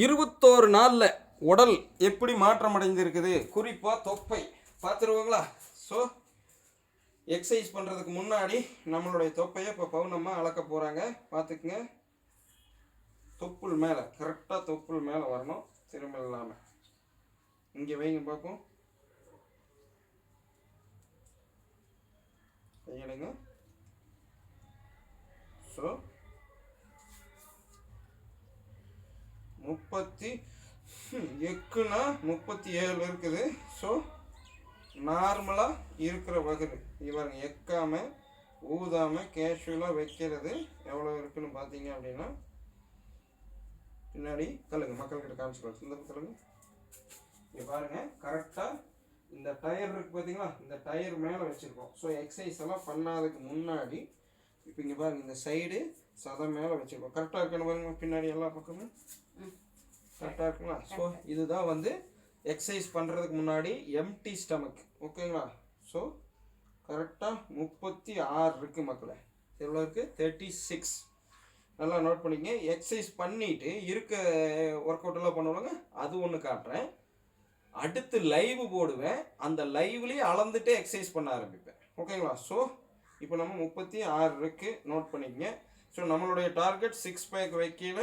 இருபத்தோரு நாளில் உடல் எப்படி மாற்றம் அடைந்திருக்குது குறிப்பாக தொப்பை. பார்த்துருவாங்களா ஸோ எக்ஸசைஸ் பண்ணுறதுக்கு முன்னாடி நம்மளுடைய தொப்பையை இப்போ பவுனம்மா அளக்க போகிறாங்க பார்த்துக்குங்க. தொப்புள் மேலே கரெக்டாக தொப்புள் மேலே வரணும். திரும்ப இல்லாமல் இங்கே வைங்க பார்ப்போம். கையெடுங்க ஸோ முப்பத்தி ஹம், எக்குனா முப்பத்தி ஏழு இருக்குது. ஸோ நார்மலாக இருக்கிற வகுது இவருங்க எக்காமல் ஊதாமல் கேஷுவலாக வைக்கிறது எவ்வளோ இருக்குன்னு பார்த்தீங்க அப்படின்னா பின்னாடி தள்ளுங்க மக்கள்கிட்ட காமிச்சுக்கலாம் இந்த பக்கம் தள்ளுங்க. இங்கே பாருங்கள் கரெக்டாக இந்த டயர் இருக்குது பார்த்தீங்களா? இந்த டயர் மேலே வச்சுருக்கோம். ஸோ எக்ஸசைஸ் எல்லாம் பண்ணாததுக்கு முன்னாடி இப்போ இங்கே பாருங்கள் இந்த சைடு சதம் மேலே வச்சுருக்கோம். கரெக்டாக இருக்கணும் பாருங்கள் பின்னாடி எல்லா பக்கமும்? கரெக்டாக இருக்குங்களா ஸோ இதுதான் வந்து எக்ஸசைஸ் பண்ணுறதுக்கு முன்னாடி எம்டி ஸ்டமக் ஓகேங்களா ஸோ கரெக்டாக முப்பத்தி ஆறு இருக்குது மக்களே. எவ்வளோ இருக்குது தேர்ட்டி சிக்ஸ் நல்லா நோட் பண்ணிக்கங்க. எக்ஸசைஸ் பண்ணிட்டு இருக்க ஒர்க் அவுட் எல்லாம் பண்ணுவாங்க. அது ஒன்று காட்டுறேன். அடுத்து லைவ் போடுவேன். அந்த லைவ்லேயே அளந்துட்டு எக்ஸசைஸ் பண்ண ஆரம்பிப்பேன். ஓகேங்களா ஸோ இப்போ நம்ம முப்பத்தி ஆறு இருக்குது நோட் பண்ணிக்கங்க. ஸோ நம்மளுடைய டார்கெட் சிக்ஸ் பேக் வைக்கல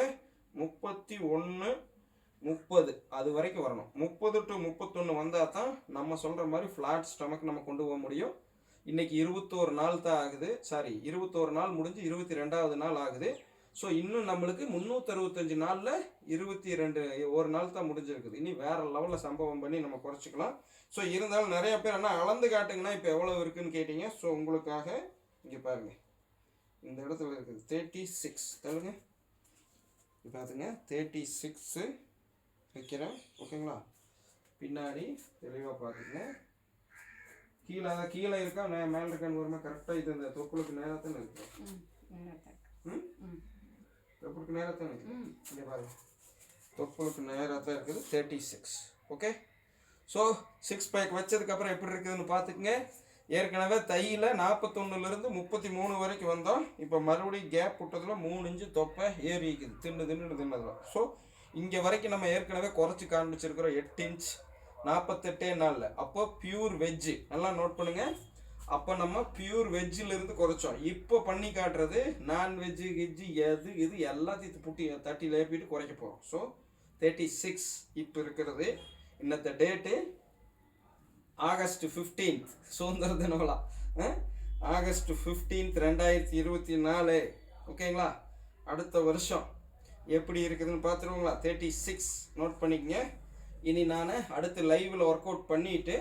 முப்பத்தி ஒன்று முப்பது அது வரைக்கும் வரணும். முப்பது டு முப்பத்தொன்று வந்தால் தான் நம்ம சொல்கிற மாதிரி ஃப்ளாட் ஸ்டமக் நம்ம கொண்டு போக முடியும். இன்றைக்கி இருபத்தோரு நாள் தான் ஆகுது. சாரி இருபத்தோரு நாள் முடிஞ்சு இருபத்தி ரெண்டாவது நாள் ஆகுது. ஸோ இன்னும் நம்மளுக்கு முந்நூற்றறுபத்தஞ்சு நாளில் இருபத்தி ரெண்டு ஒரு நாள் தான் முடிஞ்சிருக்குது. இனி வேறு லெவலில் சம்பவம் பண்ணி நம்ம குறைச்சிக்கலாம். ஸோ இருந்தாலும் நிறைய பேர் என்ன அளந்து காட்டுங்கன்னா இப்போ எவ்வளோ இருக்குன்னு கேட்டீங்க. ஸோ உங்களுக்காக இங்கே பாருங்கள் இந்த இடத்துல இருக்குது. தேர்ட்டி சிக்ஸ் தள்ளுங்க. பார்த்துங்க தேர்ட்டி சிக்ஸு வைக்கிறேன். ஓகேங்களா? பின்னாடி தெளிவாக பார்த்துங்க கீழே அதான் கீழே இருக்கா? மேலே இருக்கான்னு வருமா கரெக்டாக இது இந்த தொப்புளுக்கு நேராக தானே இருக்கு? ம் தொப்புளுக்கு நேராக தானே இருக்கு? இங்கே பாருங்க. தொப்புளுக்கு நேராக தான் இருக்குது. Thirty six okay so six pack வச்சதுக்கப்புறம் எப்படி இருக்குதுன்னு பார்த்துக்குங்க. ஏற்கனவே தையில் நாற்பத்தொன்னுலேருந்து முப்பத்தி மூணு வரைக்கும் வந்தோம். இப்போ மறுபடியும் கேப் விட்டதுல மூணு இன்ச்சு தொப்பை ஏறிக்குது தின்னு தின்னு தின்னதுல ஸோ இங்கே வரைக்கும் நம்ம ஏற்கனவே குறைச்சி காண்பிச்சிருக்கிறோம் எட்டு இன்ச் நாற்பத்தெட்டே நாளில் அப்போ பியூர் வெஜ்ஜு நல்லா நோட் பண்ணுங்கள் அப்போ நம்ம பியூர் வெஜ்ஜிலிருந்து குறைச்சோம். இப்போ பண்ணி காட்டுறது நான்வெஜ்ஜு கெஜ்ஜு எது இது எல்லாத்தையும் புட்டி தட்டி லேப்பிட்டு குறைக்க போகிறோம் ஸோ தேர்ட்டி சிக்ஸ் இப்போ இருக்கிறது. இன்னத்த டேட்டு ஆகஸ்ட் ஃபிஃப்டீன்த் சுதந்திர தின ஆகஸ்ட் ஃபிஃப்டீன்த் ரெண்டாயிரத்தி இருபத்தி நாலு. ஓகேங்களா அடுத்த வருஷம். எப்படி இருக்குதுன்னு பார்த்துருவோங்களா? தேர்ட்டி சிக்ஸ் நோட் பண்ணிக்கங்க. இனி நான் அடுத்து லைவில் ஒர்க் அவுட் பண்ணிவிட்டு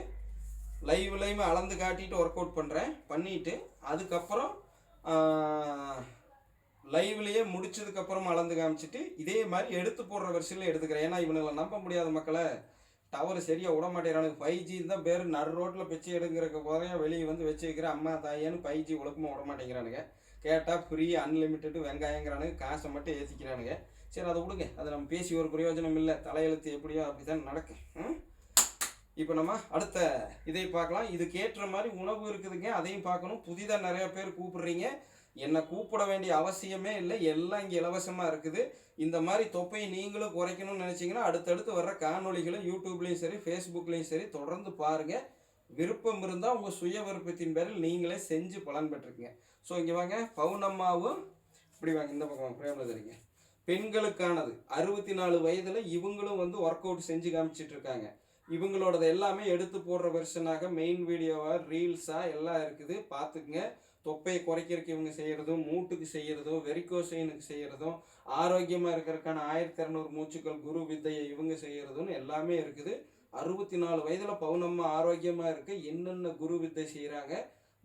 லைவ்லையுமே அளந்து காட்டிட்டு ஒர்க் அவுட் பண்ணுறேன் பண்ணிவிட்டு அதுக்கப்புறம் லைவ்லேயே முடிச்சதுக்கப்புறம் அளந்து காமிச்சிட்டு இதே மாதிரி எடுத்து போடுற வரிசையில் எடுத்துக்கிறேன். ஏன்னா இவனுங்களை நம்ப முடியாத மக்களை. டவர் சரியாக விட மாட்டேங்கிறானுங்க. ஃபைவ் ஜி தான் பேர் நடு ரோட்டில் பிச்சை எடுங்கிறக்க போதையா வெளியே வந்து வச்சு வைக்கிறேன் அம்மா தாயேன்னு ஃபைவ் ஜி ஒழுக்கமாக விட மாட்டேங்கிறானுங்க. கேட்டால் ஃப்ரீ அன்லிமிட்டெடு வெங்காயங்கிறானுங்க. காசை மட்டும் ஏற்றிக்கிறானுங்க சரி அதை விடுங்க. அதை நம்ம பேசி ஒரு பிரயோஜனம் இல்லை. தலையெழுத்து எப்படியோ அப்படி தான் நடக்கும் இப்போ நம்ம அடுத்த இதை பார்க்கலாம். இதுக்கு ஏற்ற மாதிரி உணவு இருக்குதுங்க. அதையும் பார்க்கணும். புதிதாக நிறைய பேர் கூப்பிடுறீங்க. என்னை கூப்பிட வேண்டிய அவசியமே இல்லை. எல்லாம் இங்கே இலவசமாக இருக்குது. இந்த மாதிரி தொப்பையை நீங்களும் குறைக்கணும்னு நினச்சிங்கன்னா அடுத்தடுத்து வர்ற காணொளிகளும் யூடியூப்லேயும் சரி ஃபேஸ்புக்லேயும் சரி தொடர்ந்து பாருங்கள் விருப்பம் இருந்தால் உங்கள் சுய விருப்பத்தின் பேரில் நீங்களே செஞ்சு பலன் பெற்றுக்குங்க. ஸோ இங்கே வாங்க. பவுனம்மாவும் இப்படி வாங்க. இந்த பக்கம் பிரேமில் தெரியுங்க பெண்களுக்கானது. அறுபத்தி நாலு வயதில் இவங்களும் வந்து ஒர்க் அவுட் செஞ்சு காமிச்சிட்டு இருக்காங்க இவங்களோடது எல்லாமே எடுத்து போடுற வெர்ஷனாக மெயின் வீடியோவாக ரீல்ஸாக எல்லாம் இருக்குது. பார்த்துக்குங்க தொப்பையை குறைக்கிறதுக்கு இவங்க செய்கிறதும் மூட்டுக்கு செய்கிறதும் வெரிகோசைனுக்கு செய்கிறதும் ஆரோக்கியமாக இருக்கிறதுக்கான ஆயிரத்தி இரநூறு மூச்சுக்கள் குரு வித்தையை இவங்க செய்கிறதும் எல்லாமே இருக்குது. அறுபத்தி நாலு வயதில் பவுனம்மா ஆரோக்கியமாக இருக்க என்னென்ன குரு வித்தை செய்கிறாங்க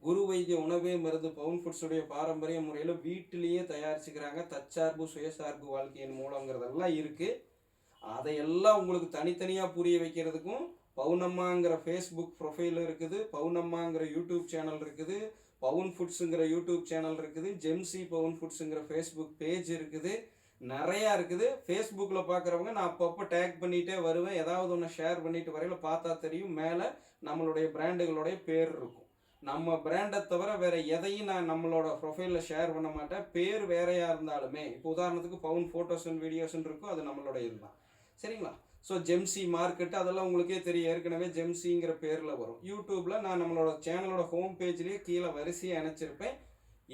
குரு வைத்திய உணவே மருந்து பவுன் ஃபுட்ஸுடைய பாரம்பரிய முறையில் வீட்டிலேயே தயாரிச்சுக்கிறாங்க. தற்சார்பு சுயசார்பு வாழ்க்கையின் மூலங்கிறதெல்லாம் இருக்குது அதையெல்லாம் உங்களுக்கு தனித்தனியாக புரிய வைக்கிறதுக்கும் பவுனம்மாங்கிற ஃபேஸ்புக் ப்ரொஃபைல் இருக்குது பவுனம்மாங்கிற யூடியூப் சேனல் இருக்குது பவுன் ஃபுட்ஸுங்கிற யூடியூப் சேனல் இருக்குது ஜெம்சி பவுன் ஃபுட்ஸுங்கிற ஃபேஸ்புக் பேஜ் இருக்குது நிறையா இருக்குது. ஃபேஸ்புக்கில் பார்க்குறவங்க நான் அப்பப்போ டேக் பண்ணிகிட்டே வருவேன். ஏதாவது ஒன்று ஷேர் பண்ணிட்டு வரையில பார்த்தா தெரியும். மேலே நம்மளுடைய பிராண்டுகளுடைய பேர் இருக்கும். நம்ம பிராண்டை தவிர வேற எதையும் நான் நம்மளோட ப்ரொஃபைலில் ஷேர் பண்ண மாட்டேன். பேர் வேறையா இருந்தாலுமே இப்போ உதாரணத்துக்கு பவுன் ஃபோட்டோஸ் அண்ட் வீடியோஸ்ன்னு இருக்கும் அது நம்மளோட இதுதான். சரிங்களா? ஸோ ஜெம்சி மார்க்கெட் அதெல்லாம் உங்களுக்கே தெரியும். ஏற்கனவே ஜெம்சிங்கிற பேரில் வரும். யூடியூப்பில் நான் நம்மளோட சேனலோட ஹோம் பேஜ்லேயே கீழே வரிசையாக இணைச்சிருப்பேன்.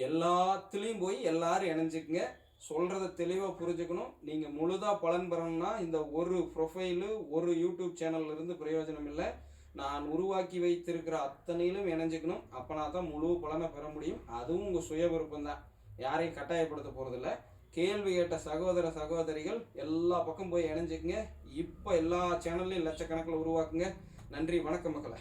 எல்லாத்துலேயும் போய் எல்லாரும் இணைஞ்சுக்குங்க. சொல்கிறத தெளிவாக புரிஞ்சுக்கணும். நீங்கள் முழுதாக பலன் பெறணும்னா இந்த ஒரு ப்ரொஃபைலு ஒரு யூடியூப் சேனல்லேருந்து பிரயோஜனம் இல்லை. நான் உருவாக்கி வைத்திருக்கிற அத்தனையிலும் இணைஞ்சுக்கணும். அப்போனா தான் முழு பலனை பெற முடியும். அதுவும் உங்கள் சுய விருப்பம் தான் யாரையும் கட்டாயப்படுத்த போகிறதில்ல கேள்வி கேட்ட சகோதர சகோதரிகள் எல்லா பக்கம் போய் இணைஞ்சுக்குங்க. இப்போ எல்லா சேனல்லையும் லட்சக்கணக்கில் உருவாக்குங்க. நன்றி. வணக்கம் மக்களை.